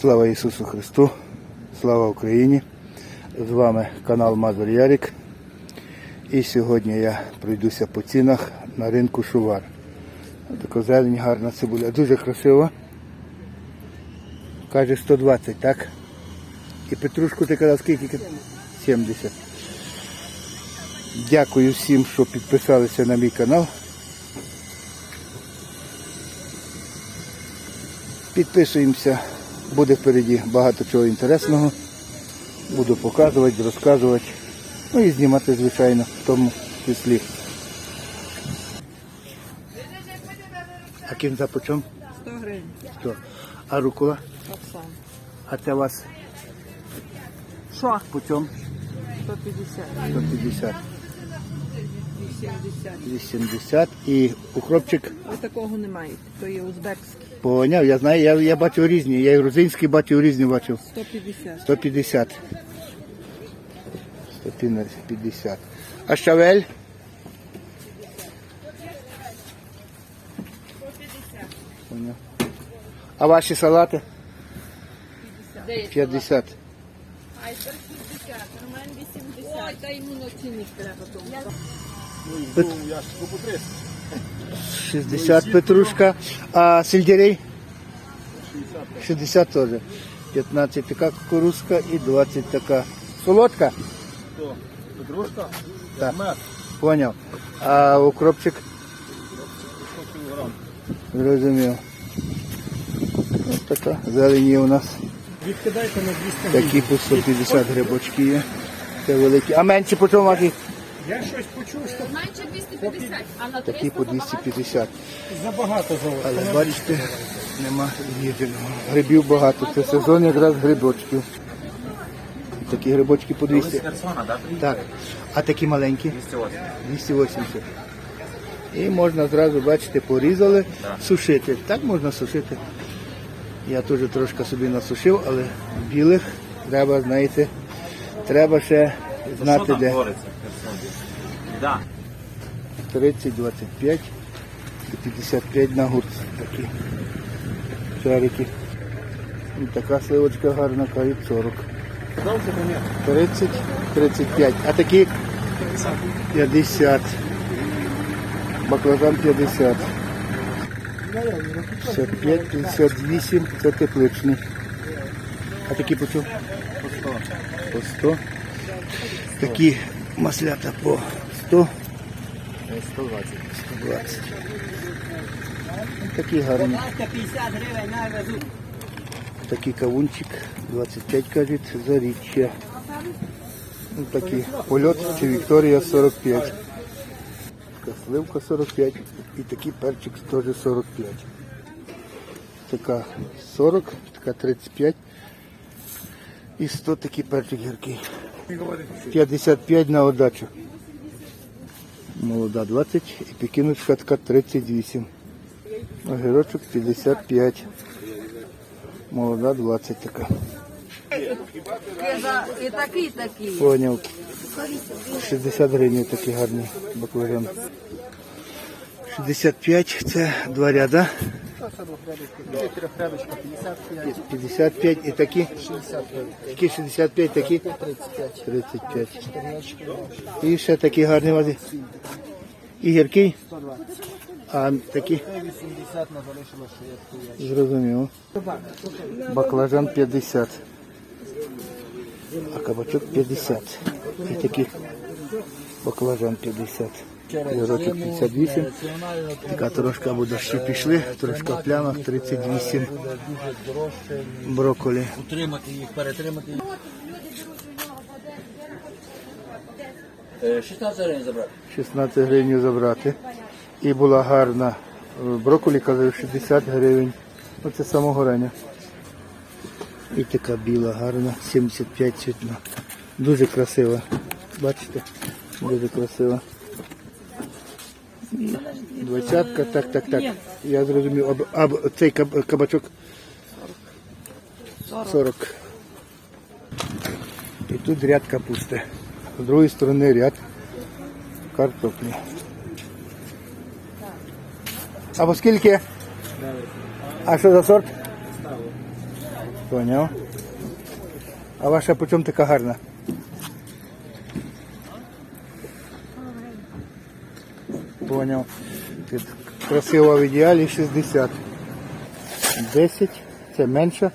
Слава Ісусу Христу, слава Україні! З вами канал Мазур Ярик. І сьогодні я пройдуся по цінах на ринку Шувар. Така зелень, гарна цибуля, дуже красива. Каже 120, так? І петрушку ти казав скільки? 70. Дякую всім, що підписалися на мій канал. Підписуємося, буде впереді багато чого інтересного. Буду показувати, розказувати. Ну і знімати, звичайно, в тому числі. А кінза по чому? 100 гривень. 100. А рукола? Само. А це у вас Що? по чому? 150, 150, 80. 80 і укропчик Ви такого не маєте. То є узбекський. Поняв. Я знаю, я, я бачив різні. Я і грузинський бачив різні бачив. 150. 150. 150. А щавель? 50. А ваші салати? 50. Айсберг 60, Роман 80. Ой, та йому на цінник треба тому. 60 петрушка. А сельдерей? 60 теж. 15 така кукурузка і 20 така. Солодка? Петрушка, Так. Поняв. А укропчик? 100. Зрозумів. Ось така зелені у нас. Відкидайте на 200 Такі по 150 грибочки є. Це великі. А менші по чому? Я щось почув, що Менше 250, а на Такі по 250. забагато золота. Але бачите, нема їженого. Грибів багато. Це сезон якраз грибочків. Такі грибочки по 200. Херсона, так? Так. А такі маленькі? 280. І можна зразу, бачите, порізали, сушити. Так можна сушити. Я теж трошки собі насушив, але білих треба, знаєте, треба ще знати де. твориться в Херсоні? Да. 30, 25 і 55 на гурт такі шарики. І така сливочка гарна, кажуть 40. 30, 35. А такі 50. Баклажан 50. 55, 58, це тепличний. А такі по чому? По 100. Такі маслята по 100. 120. 120. Такі гарні. 50 гривень на везу. Такий кавунчик, 25 кажуть, заріччя. Ну, такий польот чи Вікторія 45. Така сливка 45 і такий перчик теж 45. Така 40, така 35 і 100 такий перчик гіркий. 55 на отдачу. Молода 20 і пікіночка така 38. Огірочок 55. Молода 20 така. І такий, такий. Поняв. 60 гривень такий гарний баклажан. 65 це два ряда. 55 і такі? 65. Такі 65, такі? 35. 35. І ще такі гарні води. І гіркий? А такі? 80 на залишило, що я Зрозуміло. Баклажан 50. А кабачок 50. І такий баклажан 50. Язочок 58. Така трошка або дощі пішли, трошка в 38. Брокколі. Утримати їх, перетримати їх. 16 гривень забрати. 16 гривень забрати. І була гарна е, брокколі, казав 60 гривень. Оце самогорення. І така біла, гарна, 75 цвітна. Дуже красива. Бачите? Дуже красива. Двадцятка, так, так, так. Я зрозумів. А, а цей каб- кабачок 40. І тут ряд капусти. З другої сторони ряд картоплі. А по скільки? А що за сорт? Поняв. А ваша по чому така гарна? Поняв. Тут красива в ідеалі 60. 10 це менша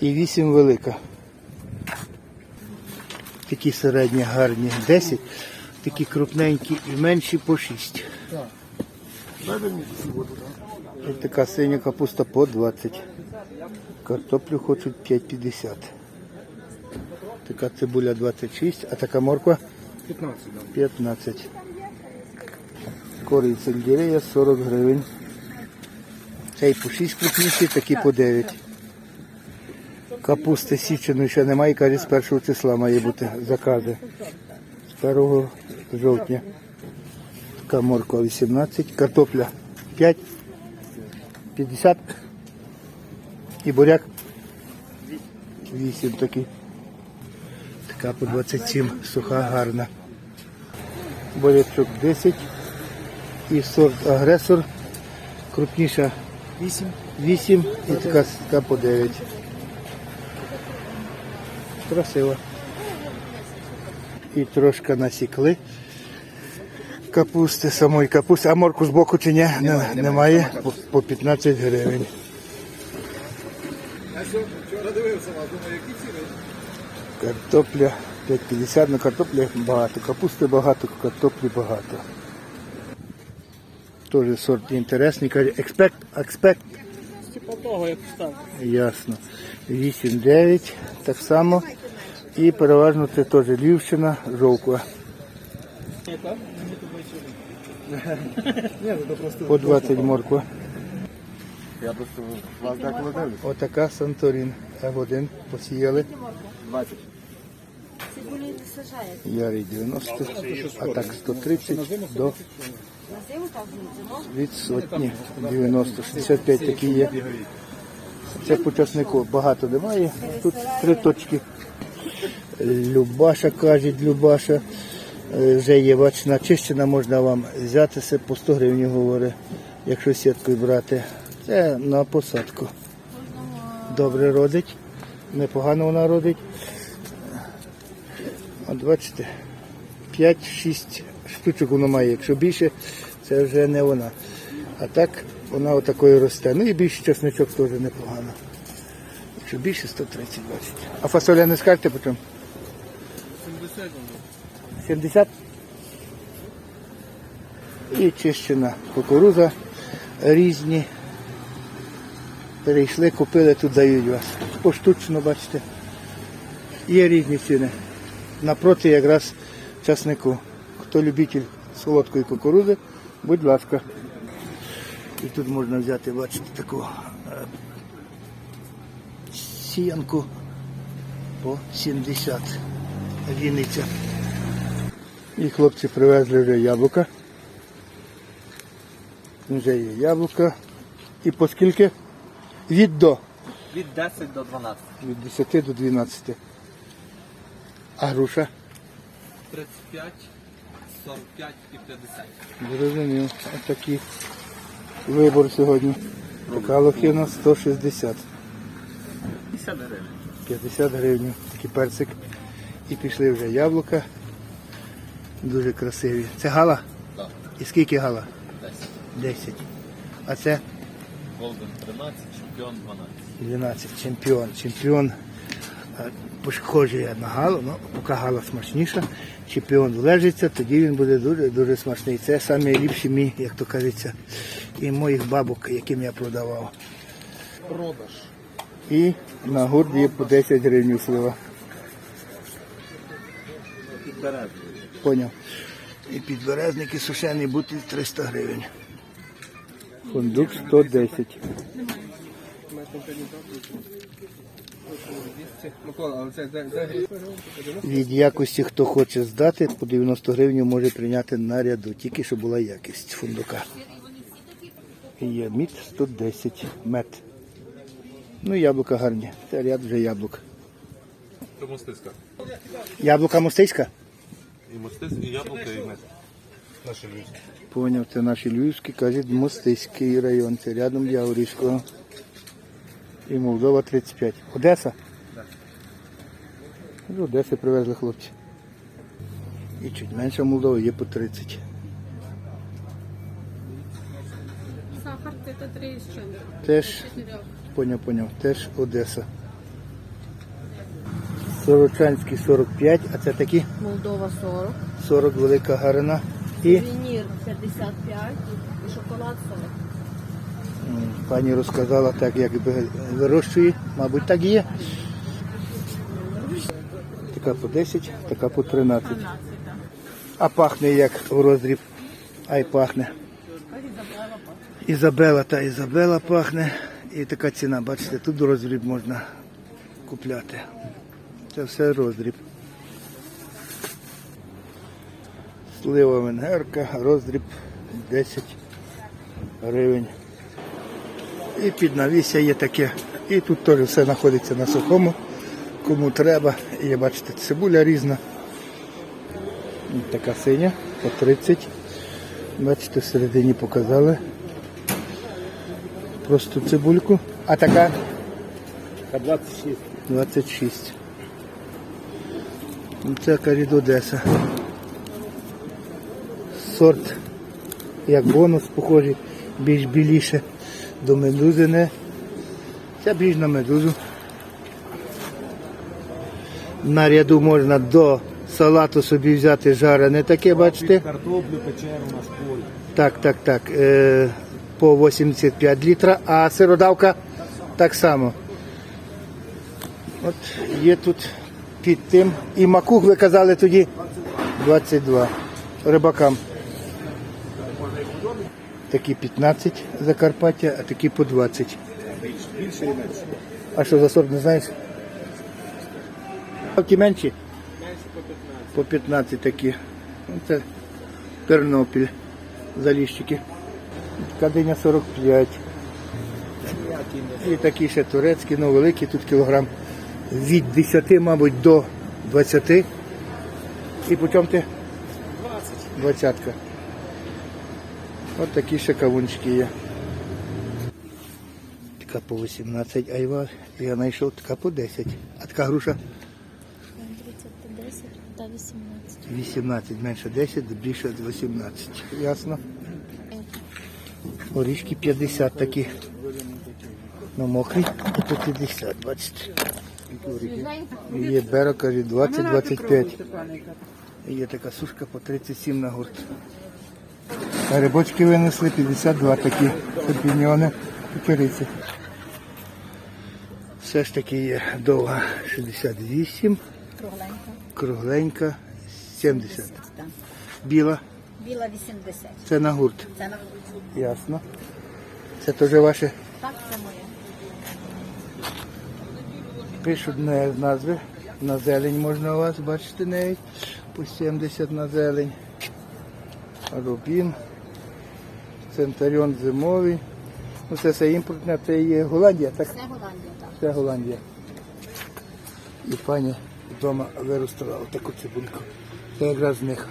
і 8 велика. Такі середні гарні 10, такі крупненькі і менші по 6. Ось така синя капуста по 20. Картоплю хочуть 5,50. Така цибуля 26, а така морква 15, 15. Корінь сельдерея 40 гривень. Цей по 6 крупніші, такі по 9. Капусти січеної ще немає, каже, з 1 числа має бути закази. З 1 жовтня. Така морква 18, картопля 5, 50 і буряк 8 такий. Така по 27, суха, гарна. Бурячок 10 і сорт агресор. Крупніша 8. 8 і така, така по 9. Красиво. І трошки насікли капусти, самої капусти. А морку з боку чи ні? Немає. немає. По, по 15 гривень. Картопля 5,50 на картоплі багато. Капусти багато, картоплі багато. Теж сорт інтересний. Каже, експект, експект. Типа того, як став. Ясно. 8-9 так само. І переважно це теж Львівщина, жовква. Ну По 20 морква. я просто вас деколи дивлюсь. Отака Санторін. F1 посіяли. 20. Цибулі. Ярий 90, а так 130 до Від сотні 90, 65 такі є. Це по часнику багато немає. Тут три точки. Любаша каже, Любаша. Е, Вже є бачна чищена, можна вам взяти це по 100 гривень, говорить, якщо сіткою брати. Це на посадку. Добре родить, непогано вона родить. От бачите, 5-6 штучок воно має. Якщо більше, це вже не вона. А так вона отакої росте. Ну і більше часничок теж непогано. Якщо більше 130 бачите. А фасоля не скажете по чому? 70. І чищена кукуруза різні. Перейшли, купили, тут дають вас. Поштучно, бачите. Є різні ціни. Напроти якраз часнику. Хто любитель солодкої кукурузи, будь ласка. І тут можна взяти, бачите, таку е, сіянку по 70 Вінниця. І хлопці привезли вже яблука. Вже є яблука. І по скільки? Від до. Від 10 до 12. Від 10 до 12. А груша? 35, 45 і 50. Зрозумів. Ось такий вибор сьогодні. Така лохина 160. 50 гривень. 50 гривень. Такий персик. І пішли вже яблука. Дуже красиві. Це гала? Так. І скільки гала? 10. 10. А це Голден 13, чемпіон 12. 12. Чемпіон. Чемпіон е, похожий на галу, ну, поки гала смачніша. Чемпіон влежиться, тоді він буде дуже дуже смачний. Це найліпші мій, як то кажеться, і моїх бабок, яким я продавав. Продаж. І на гурді по 10 гривень слива. Підбережний. Поняв. І підберезники сушений бутиль 300 гривень. Фундук 110. Микола, але це де, де Від якості, хто хоче здати, по 90 гривень може прийняти на ряду, тільки щоб була якість фундука. Є мід 110 мед. Ну, яблука гарні. Це ряд вже яблук. Це мостиська. Яблука мостиська? І мостиська, і яблука, і мед. Наші люди. Поняв, це наші Львівські, кажуть, Мостиський район. Це рядом Яворівського. І Молдова 35. Одеса? З Одеси привезли хлопці. І чуть менше Молдова є по 30. Сахар це 3 з чим? Теж, поняв, поняв, теж Одеса. Сорочанський 45, а це такі Молдова 40. 40 велика гарина. І Вінір 55 і шоколад 40. Пані розказала так, як вирощує, мабуть, так є. Така по 10, така по 13. А пахне як у роздріб. Ай пахне. Ізабела та Ізабела пахне. І така ціна, бачите, тут роздріб можна купляти. Це все роздріб. Слива венгерка, роздріб 10 гривень. І під навісся є таке. І тут теж все знаходиться на сухому. Кому треба. І бачите, цибуля різна. Така синя по 30. Бачите, всередині показали. Просто цибульку. А така 26. 26. Ну, Це карід Одеса. Сорт як бонус похожий, більш біліше до медузи не. Це більш на медузу. На ряду можна до салату собі взяти жарене таке, бачите? Картоплю печеру на шполі. Так, так, так. Е, по 85 літра, а сиродавка так само. От є тут під тим. І макух ви казали тоді 22 рибакам. Такі 15 Закарпаття, а такі по 20. Більше і менше. А що за сорт, не знаєш? А ті менші? По 15 такі. Ну, Це Тернопіль. Заліщики. Кадиня 45. І такі ще турецькі, ну великі, тут кілограм від 10, мабуть, до 20. І по чому ти? 20. 20. От такі ще кавунчики є. Така по 18 айва. Я знайшов така по 10. А така груша 30 та 10 та 18. 18, менше 10, більше 18. Ясно? Орішки 50 такі. Ну, мокрі, по 50, бачите. Є беро, каже, 20-25. Є така сушка по 37 на гурт. А Грибочки винесли 52 такі. Шампіньони 30. Все ж таки є довга 68, Кругленька. кругленька 70. Біла, Біла 80. це на гурт. Це на Ясно. Це теж ваше. так, це моє. Пишуть не назви. На зелень можна у вас бачити навіть. По 70 на зелень. Рубін. Центаріон зимовий. Ну це все імпортне, це є Голландія, так? Це Голландія, так. Це Голландія. І пані вдома виростила отаку цибульку. Це якраз з них.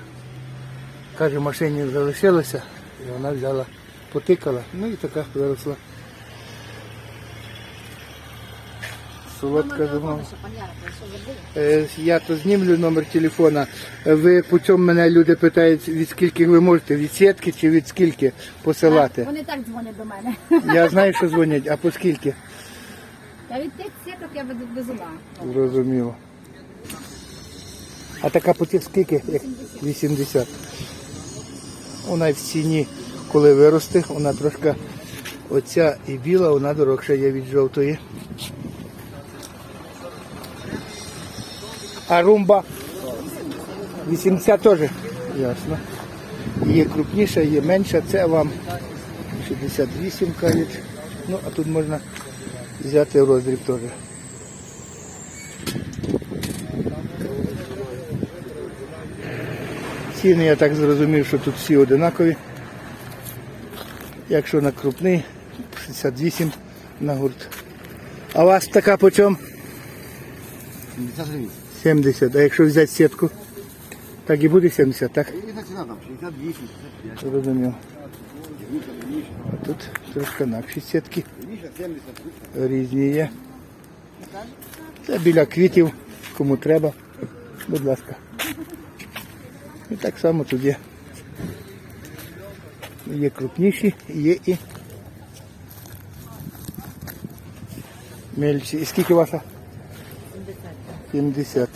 Каже, в машині залишилося, і вона взяла, потикала, ну і така виросла. Солодка зима. Ви? Е, Я то знімлю номер телефона. Ви по чому мене люди питають, від скільки ви можете, від сітки чи від скільки посилати? Вони так дзвонять до мене. Я знаю, що дзвонять, а по скільки? Та від тих сіток я веду без ума. Зрозуміло. А така по тих скільки? Як 80. Вона в ціні, коли виросте, вона трошки оця і біла, вона дорогша є від жовтої. А румба? 80 теж. Ясно. Є крупніша, є менша, це вам 68 кажуть. Ну, а тут можна взяти роздріб теж. Ціни я так зрозумів, що тут всі одинакові. Якщо на крупний, 68 на гурт. А у вас така по чому? 70 гривень. 70. А якщо взяти сітку, так і буде 70, так? Яка ціна там? 68, 65. Зрозумів. А тут трошки інакші сітки. Різні є. Це біля квітів, кому треба. Будь ласка. І так само тут є. Є крупніші, є і мельчі. І скільки ваша? 70. 70,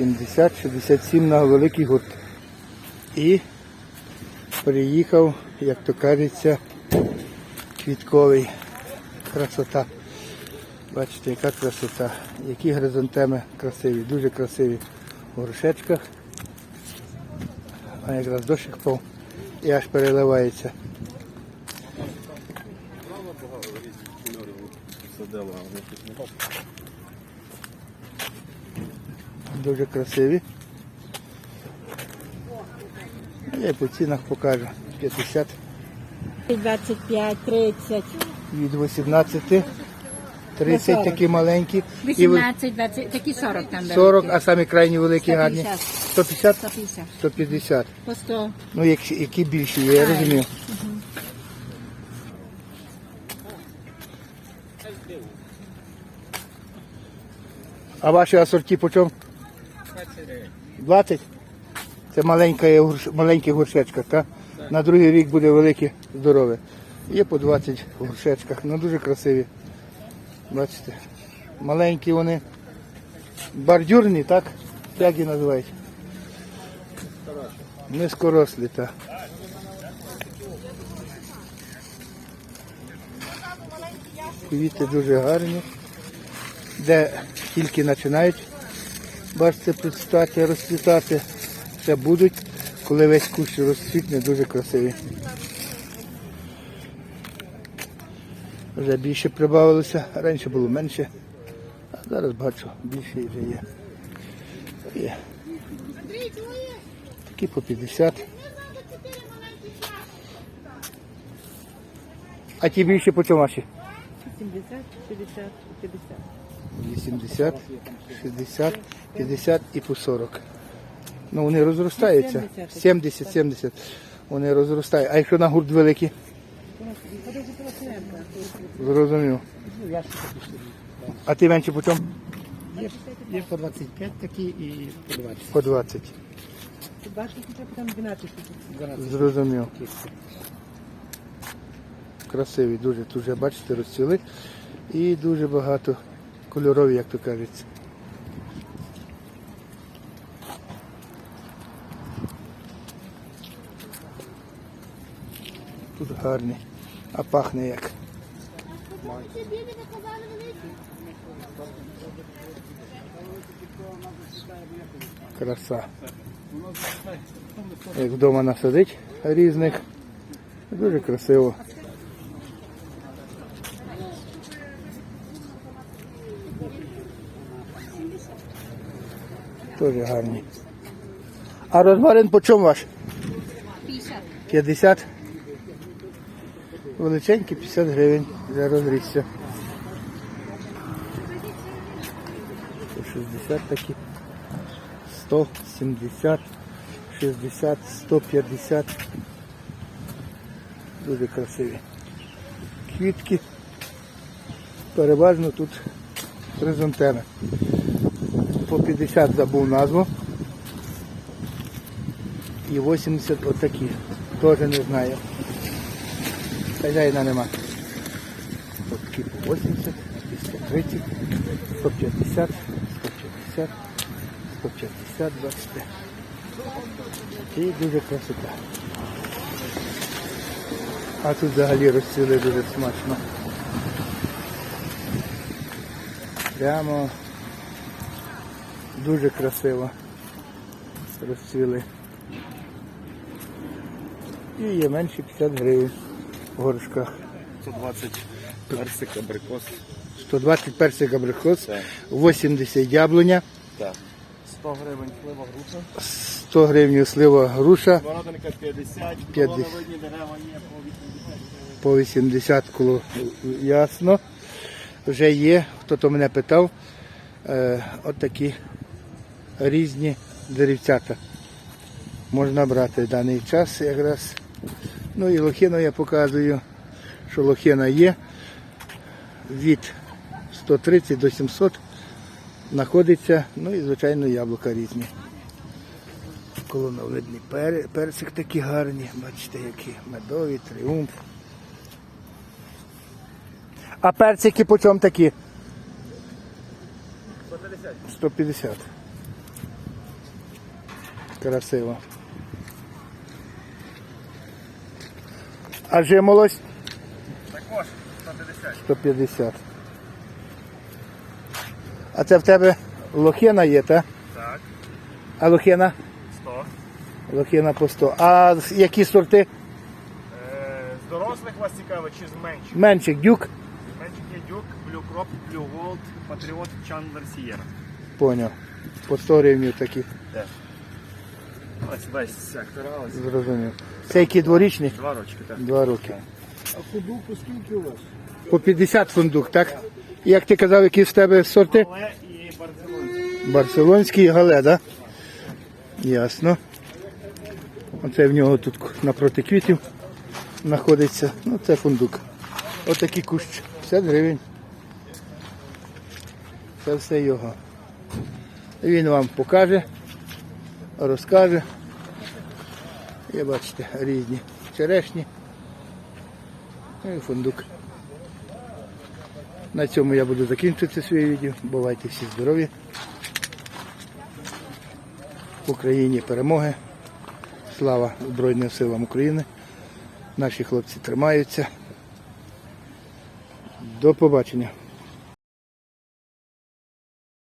70-67 на великий гурт. І приїхав, як то кажеться, квітковий. Красота. Бачите, яка красота. Які горизонтеми красиві, дуже красиві в горшечках. А якраз дощик впав і аж переливається. Дуже красиві. Я по цінах покажу. 50 25, 30, від 18, 30 такі маленькі. 18, 20, такі 40 там беруть. 40, а самі крайні великі гарні. 150. 150? 150. 150. По 100. Ну, які, які більші, є, я розумію. А ваші асорті по чому? 20? Це маленька, маленькі горшечка, так? На другий рік буде велике, здорове. Є по 20 в горшечках, ну дуже красиві. Бачите? Маленькі вони. Бордюрні, так? Як її називають? Низькорослі, так. Квіти дуже гарні. Де тільки починають, бачите, процвітати, розцвітати, ще будуть, коли весь кущ розцвітне, дуже красиві. Вже більше прибавилося, раніше було менше, а зараз бачу, більше вже є. Є. Такі по 50. А ті більше по чому ваші? 70, 60, 50. 80, 60, 50 і по 40. Ну вони розростаються. 70, 70. Вони розростаються. А якщо на гурт великий? Зрозумів. А ти менше по чому? Є по 25 такі і по 20. По 20. Бачите, хоча б там 12 Зрозумів. Красиві, дуже, дуже, бачите, розцвіли. І дуже багато кольорові, як то кажеться. Тут гарні, а пахне як. Краса. Як вдома насадить різних. Дуже красиво. Теж гарні. А розмарин по чому ваш? 50. 50. Величенький 50 гривень за розрізця. 60 такі. 100, 70, 60, 150. Дуже красиві. Квітки. Переважно тут хризантеми. По 50 забув назву. І 80 отакі. Теж не знаю. Хазяїна нема. От такі по 80, і 130, 150, 150, 150, бачите. І дуже красота. А тут взагалі розцвіли дуже смачно. Прямо дуже красиво розцвіли. І є менше 50 гривень в горшках. 120 персик, абрикос. 120 персик абрикос, 80 яблуня, Так. 100 гривень слива груша. 100 гривень слива груша, Смородинка 50, 50. колоновидні дерева є по 80 по 80 коло ясно. Вже є, хто то мене питав, е, от такі різні деревцята. Можна брати в даний час якраз. Ну і лохину я показую, що лохина є від 130 до 700 знаходиться. Ну і, звичайно, яблука різні. Колоновидний пер, персик такі гарні, бачите, які медові, тріумф. А персики по чому такі? 150. 150. Красиво. А жимолость? Також 150. 150. А це в тебе лохина є, так? Так, А лохина? 100. Лохина по 100. А які сорти? Е, з дорослих вас цікаво чи з менших? Меншик, дюк? Менших є дюк, блю кроп, блю голд, патріот, чандлер, сієра. Поняв. По 100 гривень такі. Ось весь сектор, ось Зрозумів. Це які дворічні? два рочки, так. Два роки. А фундук по скільки у вас? По 50 фундук, так? І Як ти казав, які з тебе сорти? Але і барселонський. Барселонський і гале, так? Ясно. Оце в нього тут напроти квітів знаходиться. Ну, це фундук. Отакий кущ. 50 гривень. Це все його. Він вам покаже, розкаже. І бачите, різні черешні. Ну і фундук. На цьому я буду закінчувати своє відео. Бувайте всі здорові. В Україні перемоги. Слава Збройним силам України. Наші хлопці тримаються. До побачення.